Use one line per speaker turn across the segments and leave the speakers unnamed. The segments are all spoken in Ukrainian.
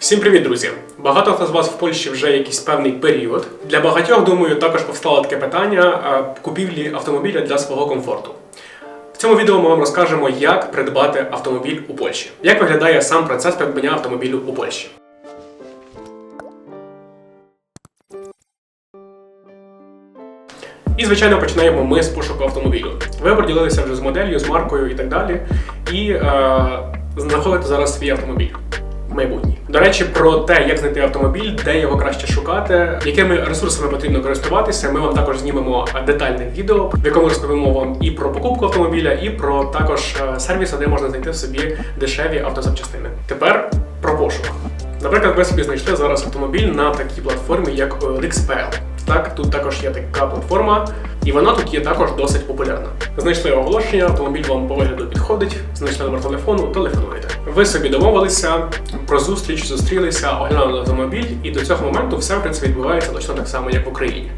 Всім привіт, друзі! Багато хто з вас в Польщі вже якийсь певний період. Для багатьох, думаю, також повстало таке питання е, купівлі автомобіля для свого комфорту. В цьому відео ми вам розкажемо, як придбати автомобіль у Польщі, як виглядає сам процес придбання автомобілю у Польщі. І, звичайно, починаємо ми з пошуку автомобілю. Ви оприділилися вже з моделлю, з маркою і так далі, і е, знаходите зараз свій автомобіль. Майбутній. До речі, про те, як знайти автомобіль, де його краще шукати, якими ресурсами потрібно користуватися, ми вам також знімемо детальне відео, в якому розповімо вам і про покупку автомобіля, і про також е, сервіси, де можна знайти в собі дешеві автозапчастини. Тепер про пошук. Наприклад, ви собі знайшли зараз автомобіль на такій платформі, як OLX.pl. Так, тут також є така платформа, і вона тут є також досить популярна. Знайшли оголошення, автомобіль вам по вигляду підходить, знайшли номер телефону, телефонуєте. Ви собі домовилися про зустріч, зустрілися, оглянули автомобіль, і до цього моменту все в принципі відбувається точно так само, як в Україні.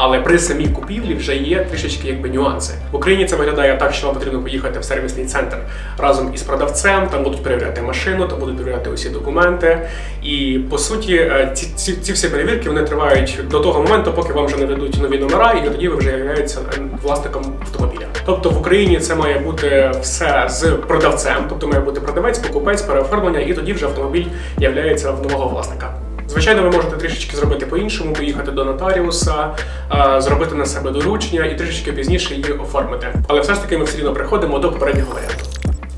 Але при самій купівлі вже є трішечки якби нюанси. В Україні це виглядає так, що вам потрібно поїхати в сервісний центр разом із продавцем. Там будуть перевіряти машину, там будуть перевіряти усі документи. І по суті, е, ці, ці, ці всі перевірки вони тривають до того моменту, поки вам вже не дадуть нові номера, і тоді ви вже являєтеся е, власником автомобіля. Тобто в Україні це має бути все з продавцем, тобто має бути продавець, покупець, переоформлення, і тоді вже автомобіль являється в нового власника. Звичайно, ви можете трішечки зробити по-іншому, поїхати до нотаріуса, зробити на себе доручення і трішечки пізніше її оформити. Але все ж таки ми все рівно приходимо до попереднього варіанту.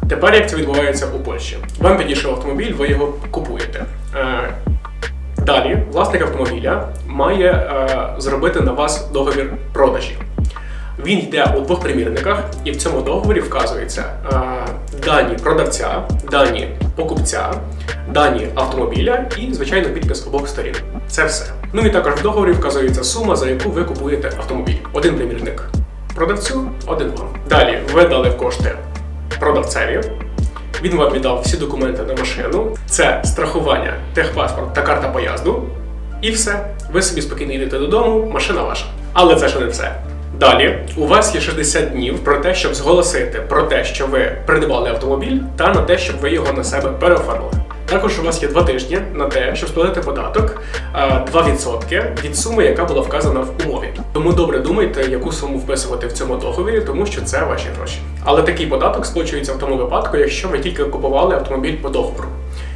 Тепер як це відбувається у Польщі? Вам підійшов автомобіль, ви його купуєте. Е, Далі власник автомобіля має е, зробити на вас договір продажі. Він йде у двох примірниках, і в цьому договорі вказується е, дані продавця, дані покупця, дані автомобіля і, звичайно, підпис обох сторін. Це все. Ну і також в договорі вказується сума, за яку ви купуєте автомобіль. Один примірник продавцю, один вам. Далі ви дали кошти продавцеві. Він вам віддав всі документи на машину. Це страхування, техпаспорт та карта поїзду. І все. Ви собі спокійно йдете додому, машина ваша. Але це ще не все. Далі у вас є 60 днів про те, щоб зголосити про те, що ви придбали автомобіль, та на те, щоб ви його на себе переоформили. Також у вас є два тижні на те, щоб сплатити податок е, 2% від суми, яка була вказана в умові. Тому добре думайте, яку суму вписувати в цьому договорі, тому що це ваші гроші. Але такий податок сплачується в тому випадку, якщо ви тільки купували автомобіль по договору.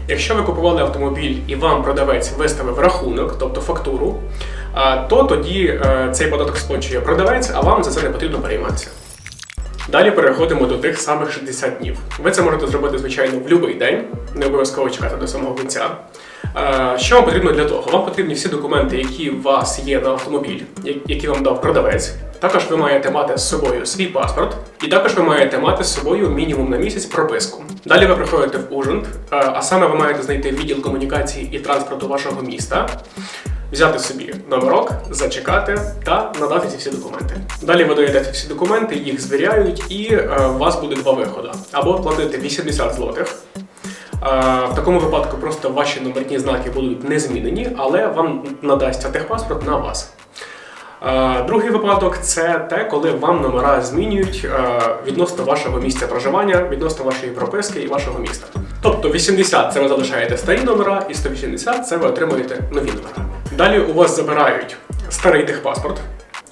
Якщо ви купували автомобіль і вам продавець виставив рахунок, тобто фактуру, то тоді е, цей податок сплачує продавець, а вам за це не потрібно перейматися. Далі переходимо до тих самих 60 днів. Ви це можете зробити, звичайно, в будь-який день, не обов'язково чекати до самого кінця. Е, Що вам потрібно для того? Вам потрібні всі документи, які у вас є на автомобіль, які вам дав продавець. Також ви маєте мати з собою свій паспорт, і також ви маєте мати з собою мінімум на місяць прописку. Далі ви приходите в Ужгород, е, а саме ви маєте знайти відділ комунікації і транспорту вашого міста взяти собі номерок, зачекати та надати ці всі документи. Далі ви даєте всі документи, їх звіряють, і е, у вас буде два виходи: або платити 80 злотих. Е, В такому випадку просто ваші номерні знаки будуть не змінені, але вам надасться техпаспорт на вас. Е, Другий випадок це те, коли вам номера змінюють відносно вашого місця проживання, відносно вашої прописки і вашого міста. Тобто 80 це ви залишаєте старі номера, і 180 це ви отримуєте нові номера. Далі у вас забирають старий техпаспорт,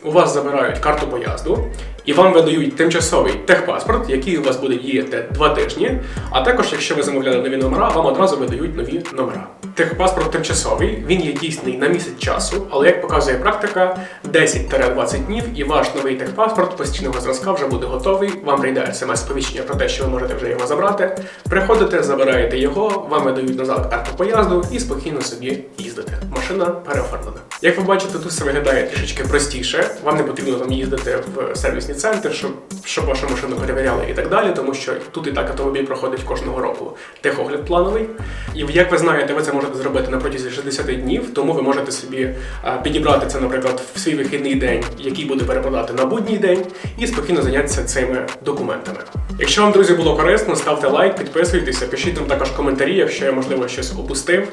у вас забирають карту поїзду, і вам видають тимчасовий техпаспорт, який у вас буде діяти два тижні. А також, якщо ви замовляли нові номера, вам одразу видають нові номера. Техпаспорт тимчасовий, він є дійсний на місяць часу, але як показує практика, 10-20 днів і ваш новий техпаспорт постійного зразка вже буде готовий. Вам прийде смс-сповіщення про те, що ви можете вже його забрати. Приходите, забираєте його, вам видають назад карту поїзду і спокійно собі їздите. Машина переоформлена. Як ви бачите, тут все виглядає трішечки простіше. Вам не потрібно там їздити в сервісні центри, щоб, щоб вашу машину перевіряли і так далі, тому що тут і так автомобіль проходить кожного року техогляд плановий. І як ви знаєте, ви це можете зробити на протязі 60 днів, тому ви можете собі а, підібрати це, наприклад, в свій вихідний день, який буде перепадати на будній день, і спокійно зайнятися цими документами. Якщо вам, друзі, було корисно, ставте лайк, підписуйтеся, пишіть нам також коментарі, якщо я можливо щось опустив.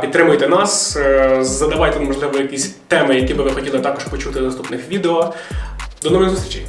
Підтримуйте нас, е, задавайте, можливо, якісь теми, які би ви хотіли також почути в наступних відео. До нових зустрічей!